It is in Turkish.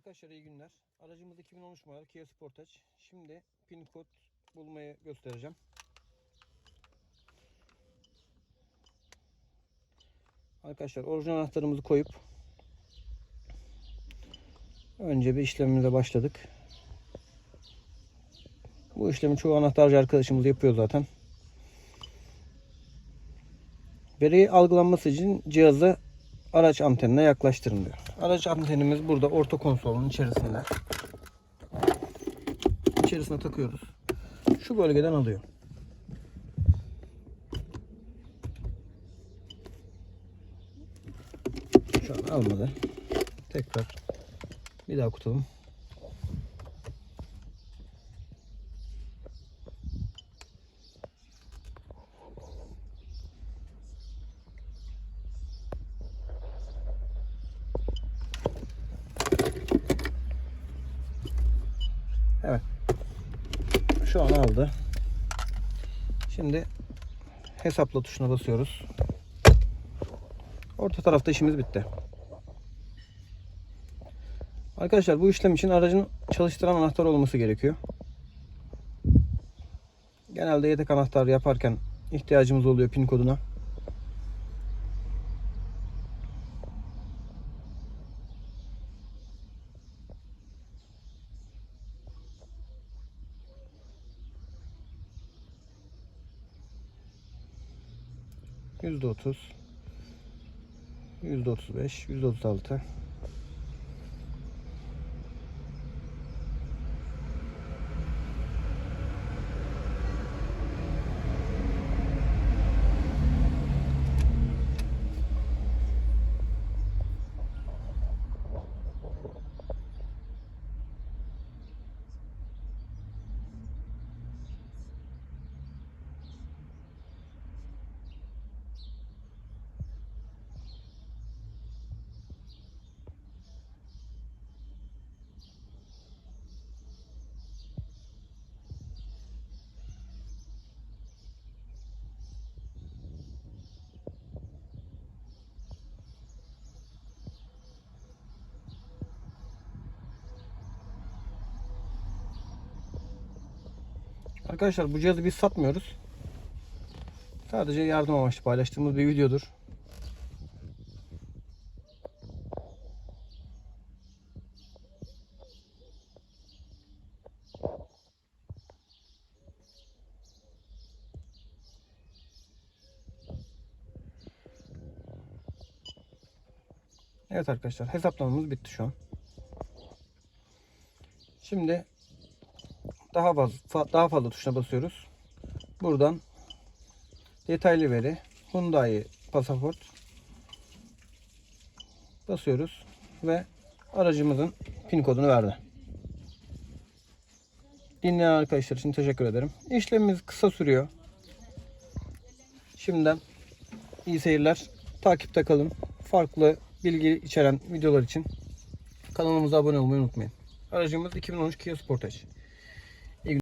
Arkadaşlar iyi günler. Aracımız 2013 model Kia Sportage. Şimdi pin kod bulmayı göstereceğim. Arkadaşlar orijinal anahtarımızı koyup önce bir işlemimize başladık. Bu işlemi çoğu anahtarcı arkadaşımız yapıyor zaten. Veriyi algılanması için cihazı araç antenine yaklaştırın diyor. Araç antenimiz burada orta konsolun içerisinde. İçerisine takıyoruz. Şu bölgeden alıyor. Şu an almadı. Tekrar bir daha okutalım. Şu an aldı. Şimdi hesapla tuşuna basıyoruz. Orta tarafta işimiz bitti. Arkadaşlar bu işlem için aracın çalıştıran anahtar olması gerekiyor. Genelde yedek anahtar yaparken ihtiyacımız oluyor pin koduna. %30 %35 %36 Arkadaşlar bu cihazı biz satmıyoruz. Sadece yardım amaçlı paylaştığımız bir videodur. Evet arkadaşlar hesaplamamız bitti şu an. Şimdi daha fazla daha fazla tuşuna basıyoruz. Buradan detaylı veri Hyundai pasaport basıyoruz ve aracımızın pin kodunu verdi. Dinleyen arkadaşlar için teşekkür ederim. İşlemimiz kısa sürüyor. Şimdiden iyi seyirler. Takipte kalın. Farklı bilgi içeren videolar için kanalımıza abone olmayı unutmayın. Aracımız 2013 Kia Sportage.